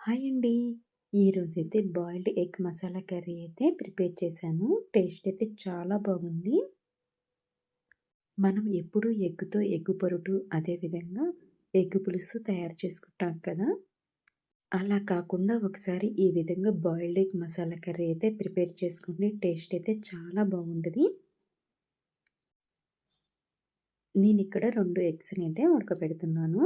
Hi అండి. ఈరోజైతే boiled egg masala curry అయితే ప్రిపేర్ చేశాను. టేస్ట్ అయితే చాలా బాగుంది. మనం ఎప్పుడూ ఎగ్గుతో ఎగ్గు పొరుటు, అదేవిధంగా ఎగ్ పులుసు తయారు చేసుకుంటాం కదా! అలా కాకుండా ఒకసారి ఈ విధంగా బాయిల్డ్ ఎగ్ మసాలా కర్రీ అయితే ప్రిపేర్ చేసుకోండి. టేస్ట్ అయితే చాలా బాగుండది నేను ఇక్కడ రెండు ఎగ్స్ని అయితే ఉడకబెడుతున్నాను.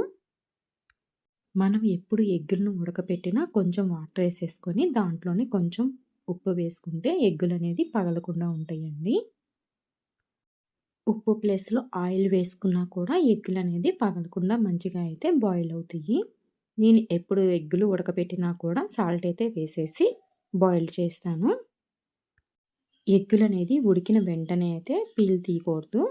మనం ఎప్పుడు ఎగ్గులను ఉడకపెట్టినా కొంచెం వాటర్ వేసేసుకొని దాంట్లోనే కొంచెం ఉప్పు వేసుకుంటే ఎగ్గులనేది పగలకుండా ఉంటాయండి. ఉప్పు ప్లేస్‌లో ఆయిల్ వేసుకున్నా కూడా ఎగ్గులు అనేది పగలకుండా మంచిగా అయితే బాయిల్ అవుతాయి. నేను ఎప్పుడు ఎగ్గులు ఉడకపెట్టినా కూడా సాల్ట్ అయితే వేసేసి బాయిల్ చేస్తాను. ఎగ్గులు అనేది ఉడికిన వెంటనే అయితే పీల్ తీయకూడదు.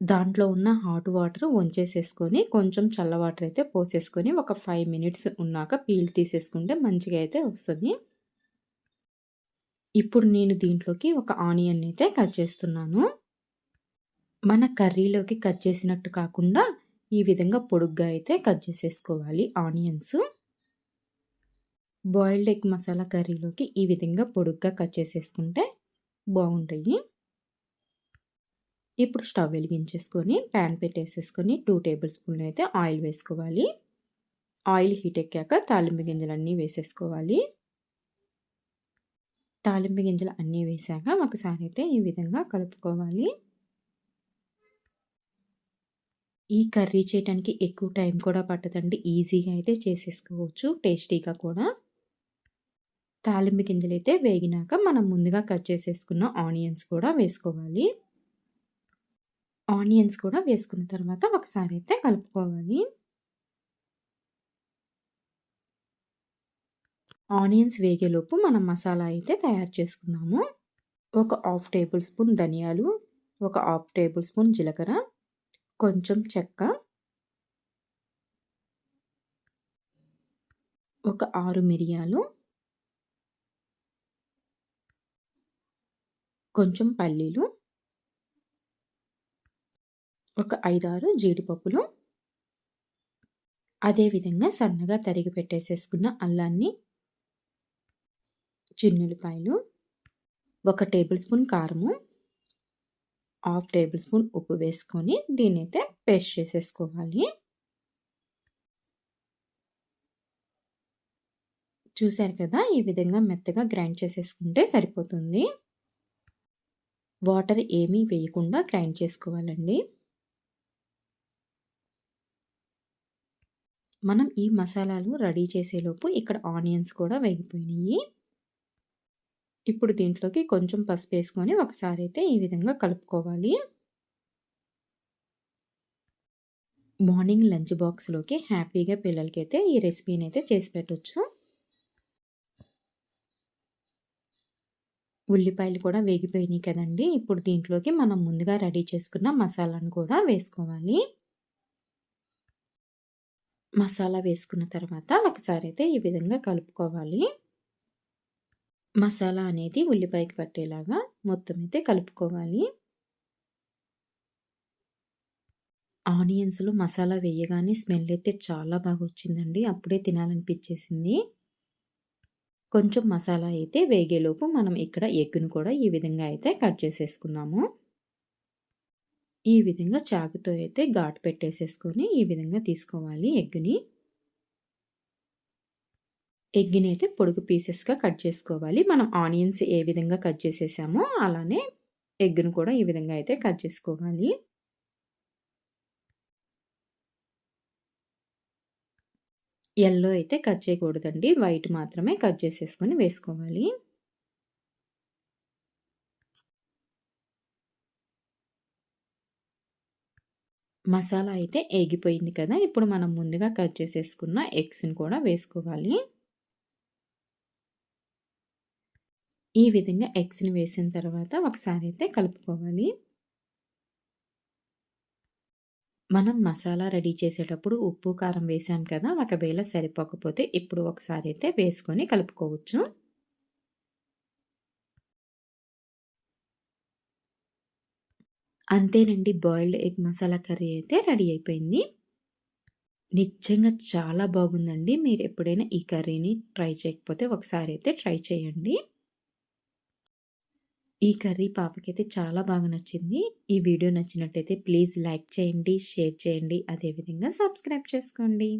దాంట్లో ఉన్న హాట్ వాటర్ వంచేసేసుకొని కొంచెం చల్ల వాటర్ అయితే పోసేసుకొని ఒక ఫైవ్ మినిట్స్ ఉన్నాక పీల్ తీసేసుకుంటే మంచిగా అయితే వస్తుంది ఇప్పుడు నేను దీంట్లోకి ఒక ఆనియన్ అయితే కట్ చేస్తున్నాను. మన కర్రీలోకి కట్ చేసినట్టు కాకుండా ఈ విధంగా పొడుగ్గా అయితే కట్ చేసేసుకోవాలి ఆనియన్స్. బాయిల్డ్ ఎగ్ మసాలా కర్రీలోకి ఈ విధంగా పొడుగ్గా కట్ చేసేసుకుంటే బాగుంటాయి. ఇప్పుడు స్టవ్ వెలిగించేసుకొని ప్యాన్ పెట్టేసేసుకొని టూ టేబుల్ స్పూన్లు అయితే ఆయిల్ వేసుకోవాలి. ఆయిల్ హీట్ ఎక్కాక తాలింపు గింజలన్నీ వేసేసుకోవాలి. తాలింపు గింజలు అన్నీ వేశాక ఒకసారి అయితే ఈ విధంగా కలుపుకోవాలి. ఈ కర్రీ చేయటానికి ఎక్కువ టైం కూడా పట్టదండి. ఈజీగా అయితే చేసేసుకోవచ్చు. టేస్టీగా కూడా. తాలింపు గింజలు అయితే వేగినాక మనం ముందుగా కట్ చేసేసుకున్న ఆనియన్స్ కూడా వేసుకోవాలి. ఆనియన్స్ కూడా వేసుకున్న తర్వాత ఒకసారి అయితే కలుపుకోవాలి. ఆనియన్స్ వేగేలోపు మనం మసాలా అయితే తయారు చేసుకుందాము. ఒక హాఫ్ టేబుల్ స్పూన్ ధనియాలు, ఒక హాఫ్ టేబుల్ స్పూన్ జీలకర్ర, కొంచెం చెక్క ఒక ఆరు మిరియాలు కొంచెం పల్లీలు ఒక 5, 6 జీడిపప్పులు అదేవిధంగా సన్నగా తరిగి పెట్టేసేసుకున్న అల్లాన్ని చిన్నుల్లిపాయలు, ఒక టేబుల్ స్పూన్ కారము, హాఫ్ టేబుల్ స్పూన్ ఉప్పు వేసుకొని దీన్నైతే పేస్ట్ చేసేసుకోవాలి. చూశారు కదా! ఈ విధంగా మెత్తగా గ్రైండ్ చేసేసుకుంటే సరిపోతుంది. వాటర్ ఏమీ వేయకుండా గ్రైండ్ చేసుకోవాలండి. మనం ఈ మసాలాలు రెడీ చేసేలోపు ఇక్కడ ఆనియన్స్ కూడా వేగిపోయినాయి. ఇప్పుడు దీంట్లోకి కొంచెం పసుపు వేసుకొని ఒకసారి అయితే ఈ విధంగా కలుపుకోవాలి. మార్నింగ్ లంచ్ బాక్స్‌లోకి హ్యాపీగా పిల్లలకైతే ఈ రెసిపీని అయితే చేసి పెట్టచ్చు ఉల్లిపాయలు కూడా వేగిపోయినాయి కదండీ! ఇప్పుడు దీంట్లోకి మనం ముందుగా రెడీ చేసుకున్న మసాలాను కూడా వేసుకోవాలి. మసాలా వేసుకున్న తర్వాత ఒకసారి అయితే ఈ విధంగా కలుపుకోవాలి. మసాలా అనేది ఉల్లిపాయకి పట్టేలాగా మొత్తం అయితే కలుపుకోవాలి. ఆనియన్స్‌లో మసాలా వేయగానే స్మెల్ అయితే చాలా బాగా వచ్చిందండి. అప్పుడే తినాలనిపించేసింది. కొంచెం మసాలా అయితే వేగేలోపు మనం ఇక్కడ ఎగ్గును కూడా ఈ విధంగా అయితే కట్ చేసేసుకుందాము. ఈ విధంగా చాకుతో అయితే ఘాటు పెట్టేసేసుకొని ఈ విధంగా తీసుకోవాలి ఎగ్‌ని. ఎగ్‌ని అయితే పొడుగు పీసెస్‌గా కట్ చేసుకోవాలి. మనం ఆనియన్స్ ఏ విధంగా కట్ చేసేసామో అలానే ఎగ్‌ను కూడా ఈ విధంగా అయితే కట్ చేసుకోవాలి. ఎల్లో అయితే కట్ చేయకూడదండి. వైట్ మాత్రమే కట్ చేసేసుకొని వేసుకోవాలి. మసాలా అయితే ఏగిపోయింది కదా! ఇప్పుడు మనం ముందుగా కట్ చేసేసుకున్న ఎగ్స్‌ని కూడా వేసుకోవాలి. ఈ విధంగా ఎగ్స్‌ని వేసిన తర్వాత ఒకసారి అయితే కలుపుకోవాలి. మనం మసాలా రెడీ చేసేటప్పుడు ఉప్పు, కారం వేసాం కదా! ఒకవేళ సరిపోకపోతే ఇప్పుడు ఒకసారి అయితే వేసుకొని కలుపుకోవచ్చు. అంతేనండి బాయిల్డ్ ఎగ్ మసాలా కర్రీ అయితే రెడీ అయిపోయింది. నిజంగా చాలా బాగుందండి. మీరు ఎప్పుడైనా ఈ కర్రీని ట్రై చేయకపోతే ఒకసారి అయితే ట్రై చేయండి. ఈ కర్రీ పాపకైతే చాలా బాగా నచ్చింది. ఈ వీడియో నచ్చినట్టయితే ప్లీజ్ లైక్ చేయండి, షేర్ చేయండి. అదేవిధంగా సబ్స్క్రైబ్ చేసుకోండి.